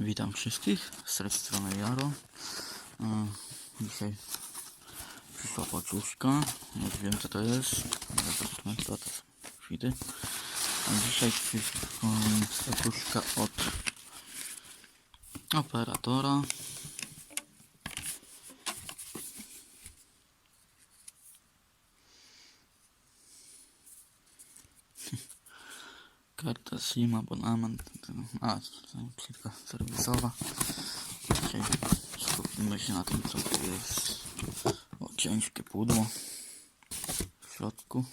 Witam wszystkich, z tej strony Jaro. E, Dzisiaj przyszła paczuszka, już wiem co to jest, zobaczmy to. A dzisiaj przyszła paczuszka od operatora. Karta SIM, abonament, a, kilka serwisowa. Dzisiaj skupimy się na tym, co tu jest. O, ciężkie pudło w środku.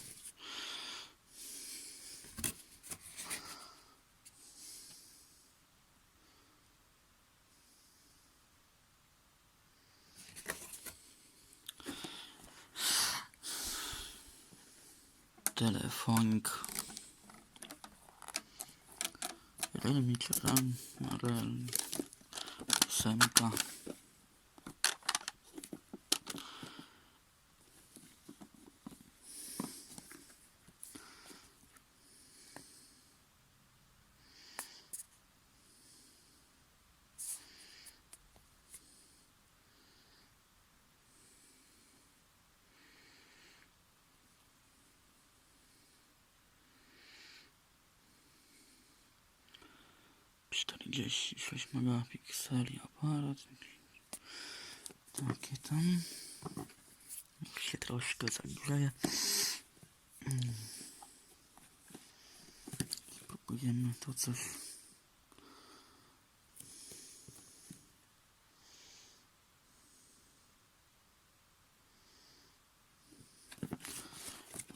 Telefonik. Michoacán, Semca. 36 megapikseli aparat. Takie tam. Jak się troszkę zagrzeje. Hmm. Spróbujemy to coś.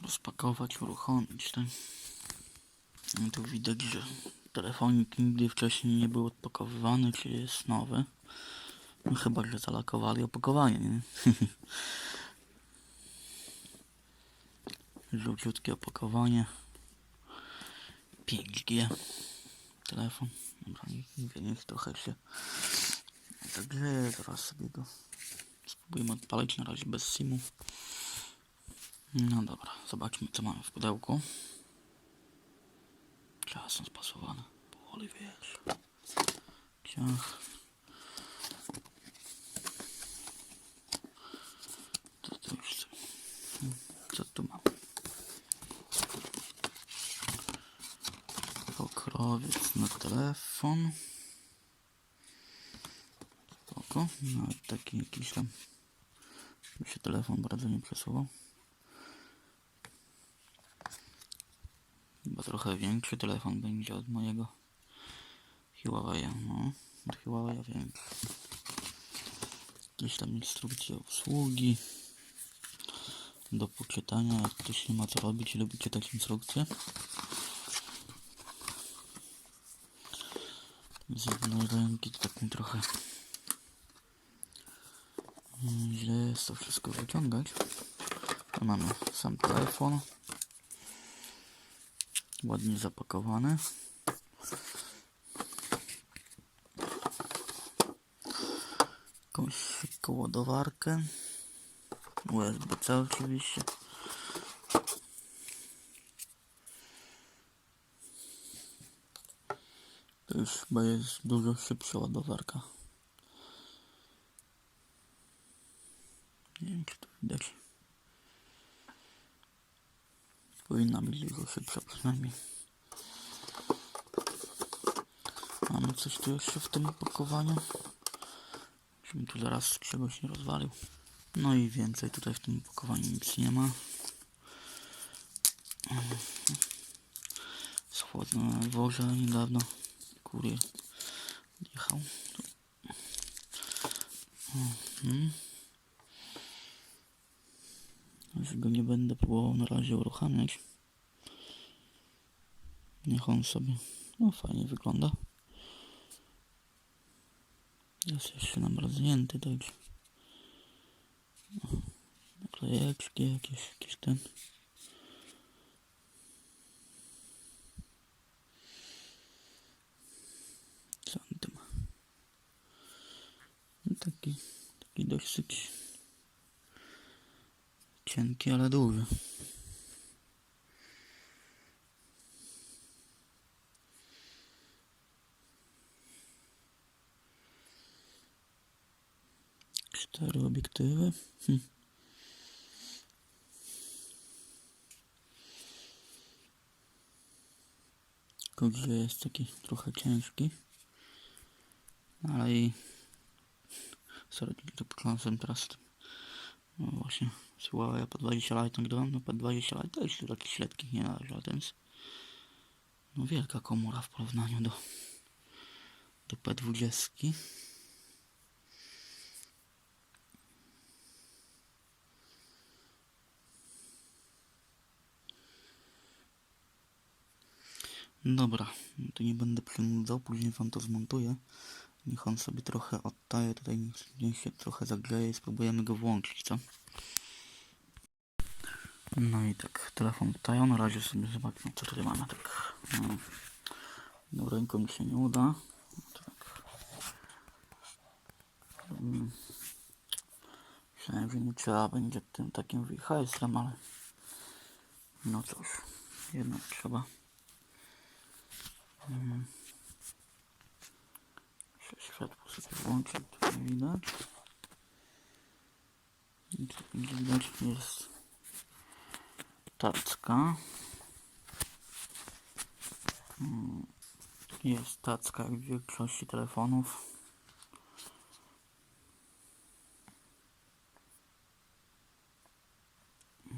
Rozpakować, uruchomić, tak? No to widać, że telefonik nigdy wcześniej nie był odpakowywany, czy jest nowy. No chyba, że zalakowali opakowanie, nie? Żółciutkie opakowanie. 5G. Telefon. Dobra, niech, niech trochę się zagrzeje. Zaraz sobie go spróbujemy odpalić. Na razie bez simu. No dobra, zobaczmy co mamy w pudełku. Czasem spasowane. Powoli wiesz. Ciach. Co już? Hmm, Co tu mam? Pokrowiec na telefon. Spoko. Nawet taki jakiś tam mi się telefon bardzo nie przesuwał. Chyba trochę większy telefon będzie od mojego Huawei. No, od Huawei większy. Jakieś tam instrukcje obsługi. Do poczytania, jak ktoś nie ma co robić i lubi czytać instrukcje. Z jednej ręki tak mi trochę mm, źle jest to wszystko wyciągać. Tu mamy sam telefon ładnie zapakowany. Jakąś szybką ładowarkę. USB-C oczywiście. To już chyba jest dużo szybsza ładowarka. Nie wiem czy to widać. Powinna być dużo szybsza przynajmniej. Mamy coś tu jeszcze w tym opakowaniu. Żebym tu zaraz czegoś nie rozwalił. No i więcej tutaj w tym opakowaniu nic nie ma. Schłodno na dworze niedawno. Kurier jechał. Mhm. Już go nie będę próbował na razie uruchamiać. Niech on sobie, no fajnie wygląda. Jest jeszcze namarznięty, także O, naklejeczki jakieś, jakiś ten. Co on tu ma? No taki, taki dosyć cienki, ale duży. Cztery obiektywy. Hm. Tylko jest taki trochę ciężki. Ale i... Sorry, to pokląsem teraz. No właśnie, słuchaj, ja po 20 lat tak grałem, no po 20 lat też tu taki śledki nie należy, a ten. No wielka komora w porównaniu do... do P20. Dobra, to nie będę przynudzał, później wam to zmontuję. Niech on sobie trochę odtaje, tutaj niech, się trochę zagrzeje spróbujemy go włączyć, co? No i tak, telefon odtają, na razie sobie zobaczmy co tutaj mamy, tak. No, no ręką mi się nie uda. Tak. Mm. Myślałem, że nie trzeba będzie tym takim VHS-em, ale no cóż, jednak trzeba. Jeszcze Światło sobie włączę, tu nie widać. I tu będzie widać jest tacka. Mm. Jest tacka jak w większości telefonów.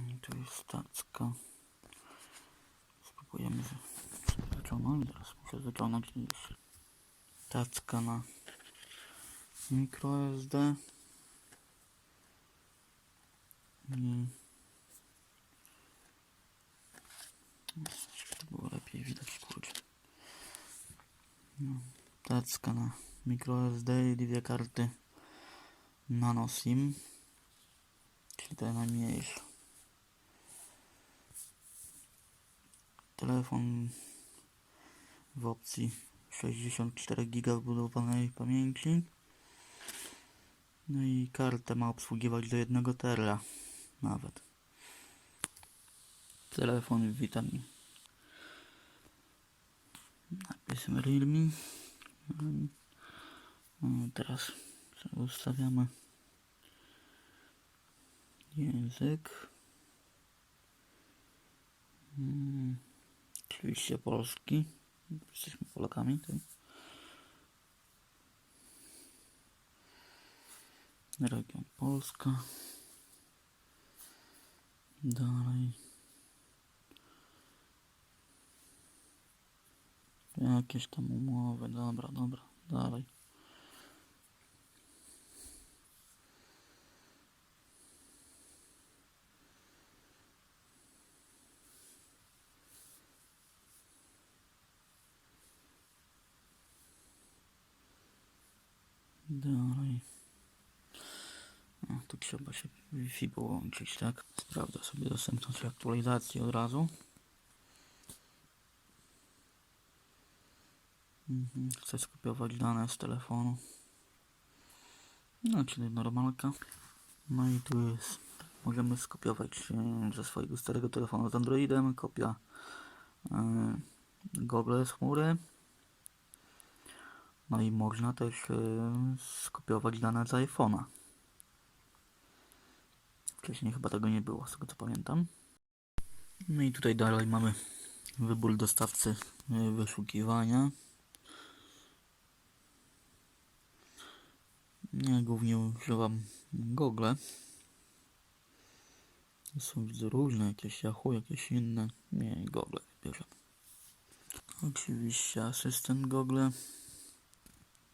I tu jest tacka. Spróbujemy z- zaciągnąć. Jeszcze tacka na microSD. I to było lepiej widać, kurczę. No, tacka na microSD i dwie karty nano SIM, czyli te najmniejsze. Telefon w opcji 64 GB wbudowanej pamięci. No i kartę ma obsługiwać do 1 tera nawet. Telefon witam. Napisem Realme. No, teraz ustawiamy język. Mm. Oczywiście polski. Jesteśmy Polakami. Tak? Region Polska. Dalej. Jakieś tam umowy. Dobra, dobra. Dalej. Dalej. O, tu trzeba się Wi-Fi połączyć, tak? Sprawdzę sobie dostępność aktualizacji od razu. Mhm, chcę skopiować dane z telefonu. No, czyli normalka. No i tu jest. Możemy skopiować e, ze swojego starego telefonu z Androidem. Kopia e, Google z chmury. No i można też e, skopiować dane z iPhone'a. Wcześniej chyba tego nie było, z tego co pamiętam. No i tutaj dalej mamy wybór dostawcy e, wyszukiwania. Ja głównie używam Google. Są różne, jakieś Yahoo, jakieś inne. Nie, Google wybierzemy. Oczywiście asystent Google.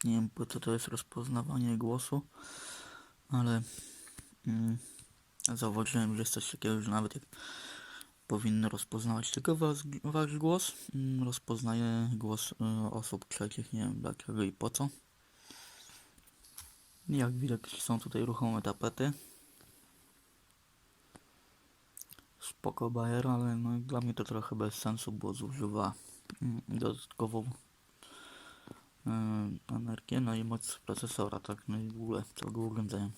Nie wiem co to jest rozpoznawanie głosu, ale mm, zauważyłem, że jest coś takiego, że nawet jak powinno rozpoznawać tylko was, wasz głos, mm, rozpoznaje głos y, osób trzecich, nie wiem dlaczego i po co. Jak widać są tutaj ruchome tapety. Spoko bajer, ale no, dla mnie to trochę bez sensu, bo zużywa mm, dodatkową y, energię, no i moc procesora, tak, no i w ogóle całego urządzenia.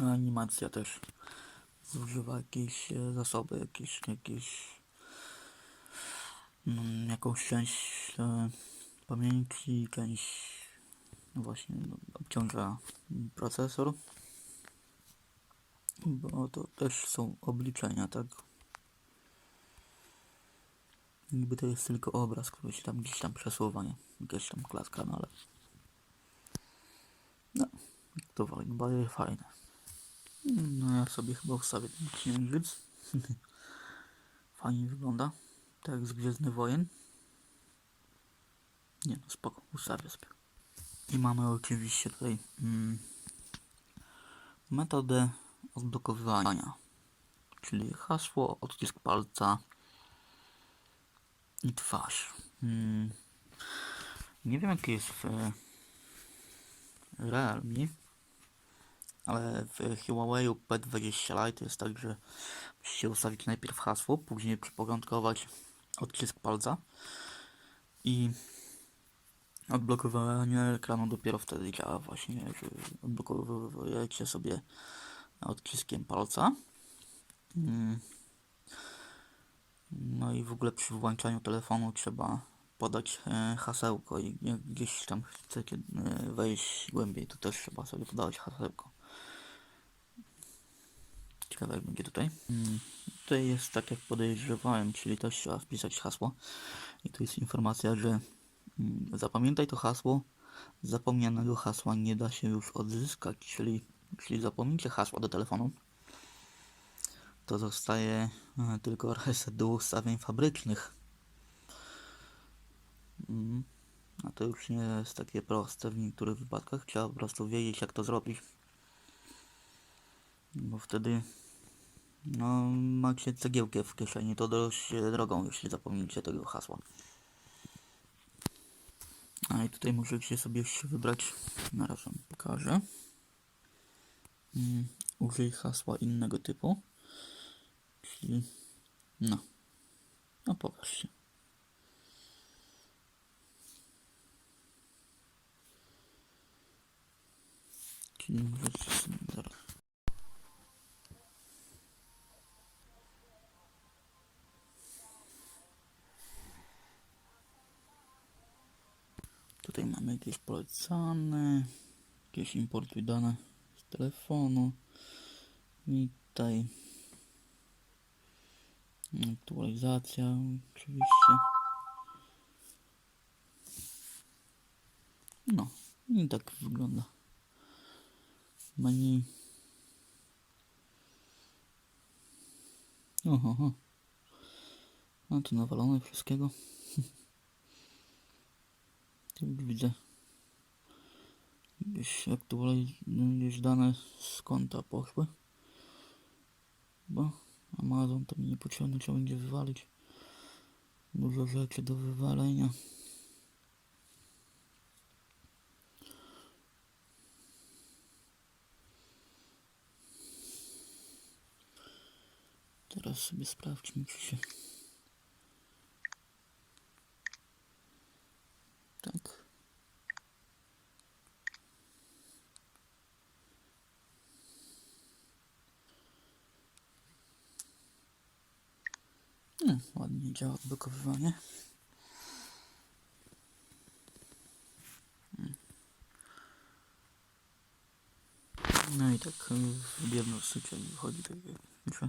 Animacja też zużywa jakieś e, zasoby, jakieś, jakieś mm, jakąś część e, pamięci, część no właśnie no, obciąża procesor. Bo to też są obliczenia, tak? Niby to jest tylko obraz, który się tam gdzieś tam przesuwa, nie? Jakaś tam klatka, no ale... No, to woli, no bardziej fajne. No ja sobie chyba ustawię ten księżyc. Fajnie wygląda. Tak jak z Gwiezdnych Wojen. Nie no, spoko, ustawię sobie. I mamy oczywiście tutaj mm, metodę odblokowywania. Czyli hasło, odcisk palca i twarz. Mm, nie wiem jaki jest w Realme, ale w Huawei P20 Lite jest tak, że musicie ustawić najpierw hasło, później przyporządkować odcisk palca i odblokowanie ekranu dopiero wtedy działa właśnie, że odblokowujecie sobie odciskiem palca. Mm. No i w ogóle przy włączaniu telefonu trzeba podać e, hasełko i gdzieś tam chcecie e, wejść głębiej, to też trzeba sobie podawać hasełko. Ciekawe jak będzie tutaj. Mm, Tutaj jest tak jak podejrzewałem, czyli też trzeba wpisać hasło. I tu jest informacja, że mm, zapamiętaj to hasło. Zapomnianego hasła nie da się już odzyskać, czyli jeśli zapomnicie hasła do telefonu, to zostaje e, tylko reset do ustawień fabrycznych. Mm, A to już nie jest takie proste w niektórych wypadkach. Trzeba po prostu wiedzieć, jak to zrobić. Bo wtedy no, macie cegiełkę w kieszeni, to dość e, drogą, jeśli zapomnicie tego hasła. A i tutaj możecie sobie wybrać, na razie pokażę. Mm, użyj hasła innego typu. No, no popatrzcie. Czyli Tutaj mamy jakieś polecane, jakieś importuj dane z telefonu. I tutaj aktualizacja oczywiście. No i tak wygląda menu. Oho, oho. A tu nawalone wszystkiego. Tu już widzę. Gdzieś aktualiz- no, gdzieś dane z konta poszły. Bo Amazon to mi nie potrzebne, trzeba będzie wywalić. Dużo rzeczy do wywalenia. Teraz sobie sprawdźmy, czy się... Tak. No, ładnie działa odblokowywanie. Mm. No i tak y, w jednoszycie wychodzi tak jak pisze.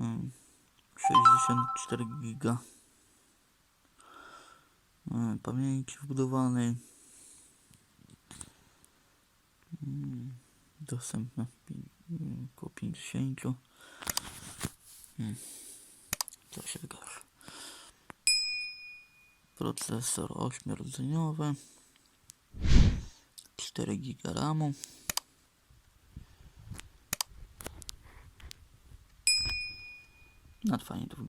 Mm, 64 giga y, pamięci wbudowanej. Y, około 50. Hmm. To się wygasz. Procesor 8-rdzeniowy. 4 giga RAMu. No fajnie wygląda.